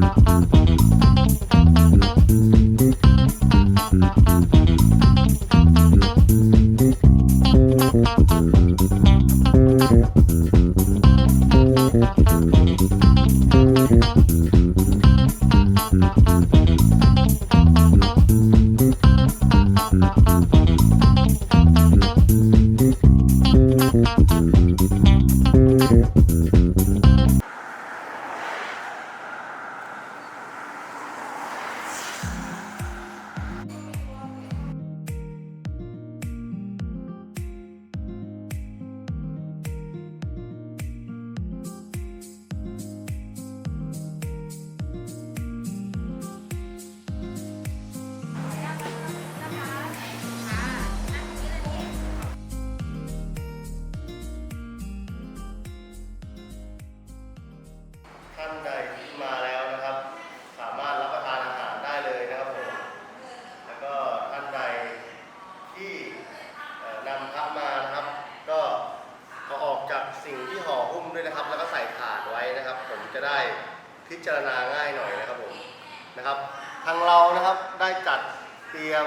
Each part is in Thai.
Mm-hmm. ได้พิจารณาง่ายหน่อยนะครับผมนะครับทางเรานะครับได้จัดเตรียม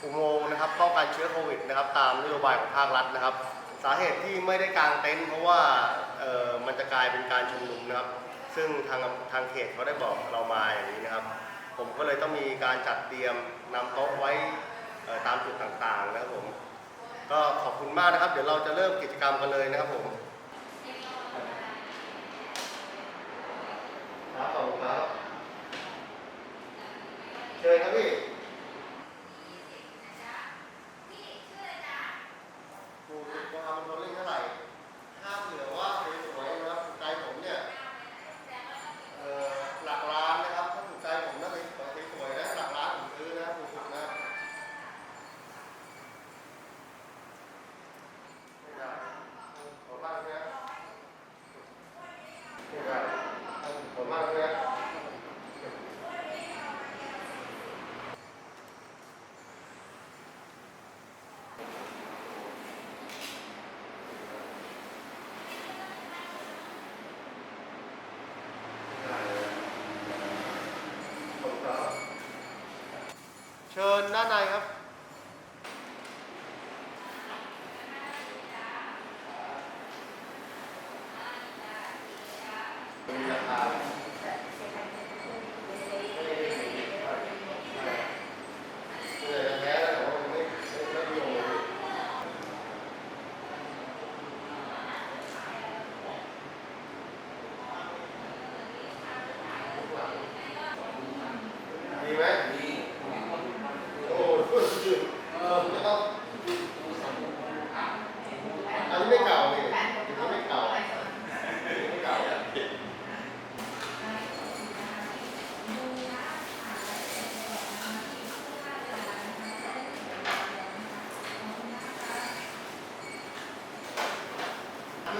อุโมงค์นะครับป้องกันเชื้อโควิดนะครับ ตามนโยบายของภาครัฐนะครับ สาเหตุที่ไม่ได้กางเต็นท์เพราะว่าเออมันจะกลายเป็นการชุมนุมนะครับ ซึ่งทางทางเขตเขาได้บอกเรามาอย่างนี้นะครับ ผมก็เลยต้องมีการจัดเตรียมนำโต๊ะไว้ตามจุดต่างๆนะครับผมก็ขอบคุณมากนะครับ เดี๋ยวเราจะเริ่มกิจกรรมกันเลยนะครับผม Can I come in? นด้านในครับราคา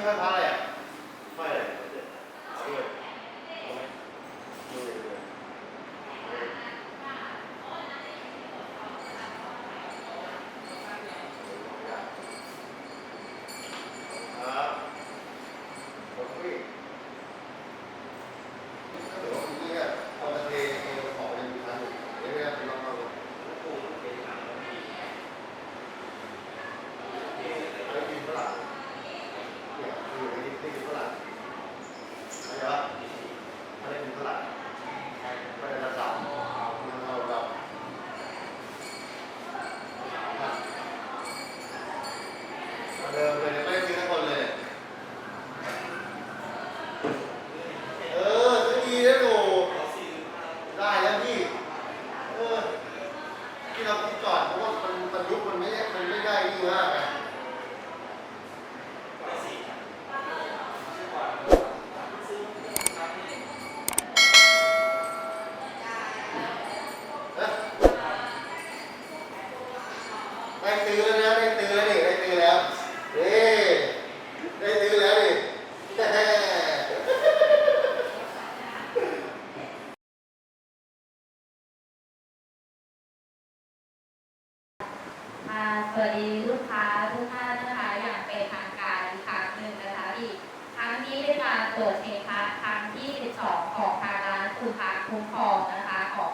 你看他了呀？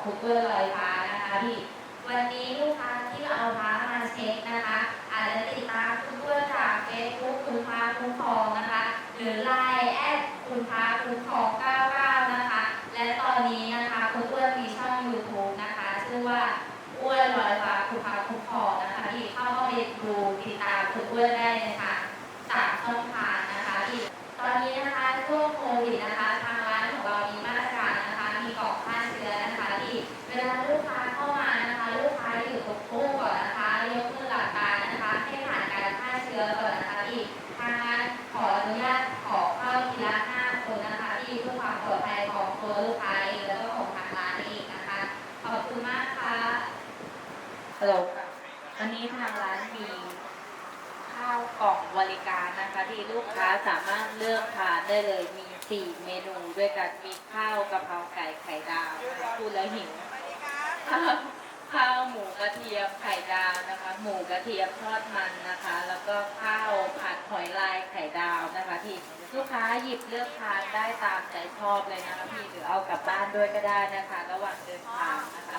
คะของคุณเบอร์ลอยฟ้านะคะที่ วันนี้ลูกค้าที่เราเอาพามาเช็คนะคะ อาจจะติดตามคุณเบอร์จากเฟซบุ๊กคุณพาคุ้มครองนะคะ หรือไลน์แอดคุณพาคุ้มครอง99นะคะ และตอนนี้นะคะคุณเบอร์มีช่อง YouTube นะคะ ชื่อว่าอ้วนลอยฟ้าคุณพาคุ้มครองนะคะที่เข้ามาดูติดตามคุณอ้วนได้นะคะสามช่องทาง นนะคะที่ทางร้านขออนุญาตขอเข้าทีละห้าคนนะคะที่เพื่อความปลอดภัยของตัวลูกค้าเองแล้วก็ของทางร้านเองนะคะ ขอบคุณมากค่ะฮัลโหลค่ะวันนี้ทางร้านมีข้าวกล่องบริการนะคะที่ลูกค้าสามารถเลือกทานได้เลยมีสี่เมนูด้วยกันมีข้าวกะเพราไก่ไข่ดาวพูดแล้วหิวข้าวข้าวหมู กระเทียมไข่ดาวนะคะ หมูกระเทียมทอดมันนะคะ แล้วก็ข้าวผัดหอยลายไข่ดาวนะคะที่ลูกค้าหยิบเลือกทานได้ตามใจชอบเลยนะคะพี่หรือเอากลับบ้านด้วยก็ได้นะคะ ระหว่างเดินทางนะคะ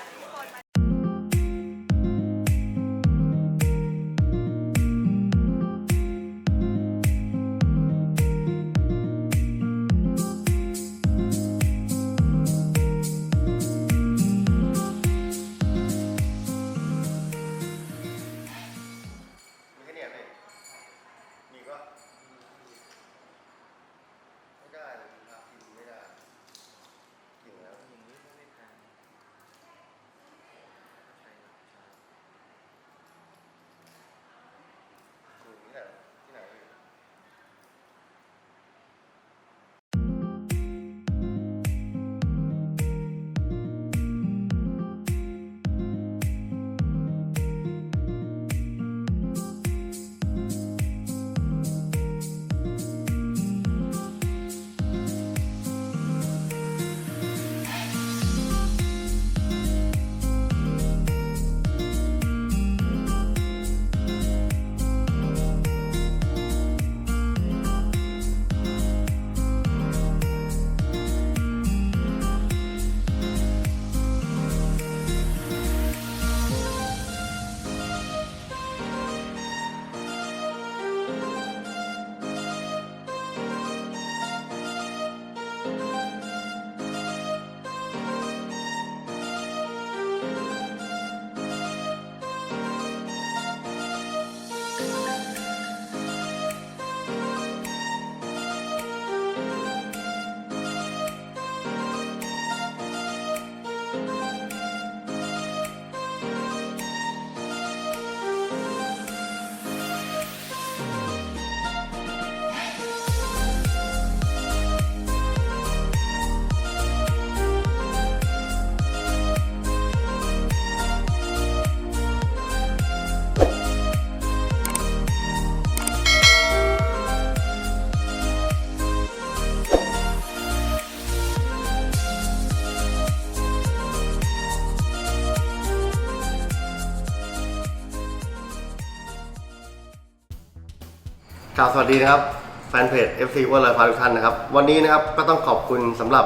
กล่าวสวัสดีนะครับแฟนเพจ FC อ้วนลอยฟ้าทุกท่านนะครับ วันนี้นะครับก็ต้องขอบคุณสำหรับ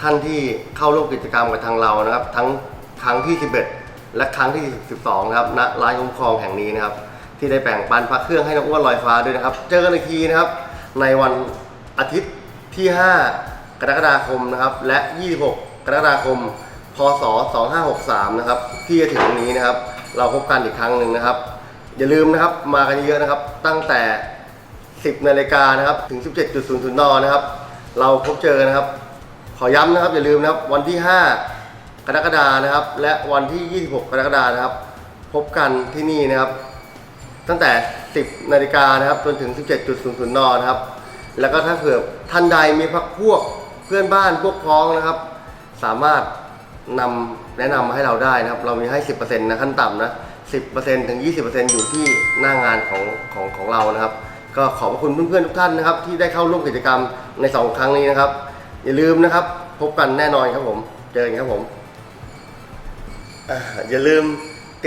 ท่านที่เข้าร่วมกิจกรรมกับทางเรานะครับ ทั้งครั้งที่ 11 และครั้งที่ 12นะครับณร้านคุ้มครองแห่งนี้นะครับ ที่ได้แบ่งปันพระเครื่องให้น้องอ้วนลอยฟ้าด้วยนะครับ เจอกันอีกทีนะครับ ในวันอาทิตย์ที่ 5 กรกฎาคมนะครับ และ 26 กรกฎาคม พศ 2563 นะครับ ที่จะถึงนี้นะครับ เราพบกันอีกครั้งหนึ่งนะครับ อย่าลืมนะครับมากันเยอะๆนะครับ ตั้งแต่ 10นาฬิกานะครับถึง 17.00นนะครับ เราพบเจอนะครับ ขอย้ำนะครับอย่าลืมนะครับวันที่ 5 กรกฎานะครับ และวันที่ 26 กรกฎานะครับ พบกันที่นี่นะครับ ตั้งแต่ 10นาฬิกานะครับจนถึง 17.00นนะครับ แล้วก็ถ้าเผื่อท่านใดมีพักพวกเพื่อนบ้านพวกพ้องนะครับ สามารถนำแนะนำมาให้เราได้นะครับ เรามีให้ 10%นะขั้นต่ำนะ10%ถึง 20%อยู่ที่หน้างานของของของเรานะครับ ก็ขอบพระคุณเพื่อนๆทุกท่านนะครับ ที่ได้เข้าร่วมกิจกรรมใน 2 ครั้งนี้นะครับ อย่าลืมนะครับ พบกันแน่นอนครับผม เจอกันครับผมอย่าลืม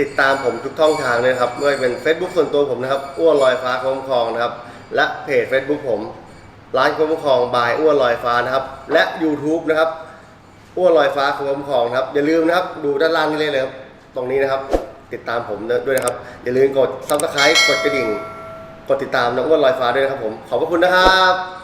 ติดตามผมทุกท่องทางเลยครับไม่ว่าจะเป็น Facebook ส่วนตัวผมนะครับอ้วนลอยฟ้าคุ้มครองนะครับ และเพจ Facebook ผม ร้านคุ้มครองบายอ้วนลอยฟ้านะครับ และ YouTube นะครับอ้วนลอยฟ้าคุ้มครองครับ อย่าลืมนะครับดูด้านล่างนี้เลยนะครับตรงนี้นะครับ ติดตามผมด้วยนะครับ อย่าลืมกดซับสไคร b ์กดกระดิ่ง กดติดตามน้องอ้วนลอยฟ้าด้วยนะครับผม ขอบพระคุณนะครับ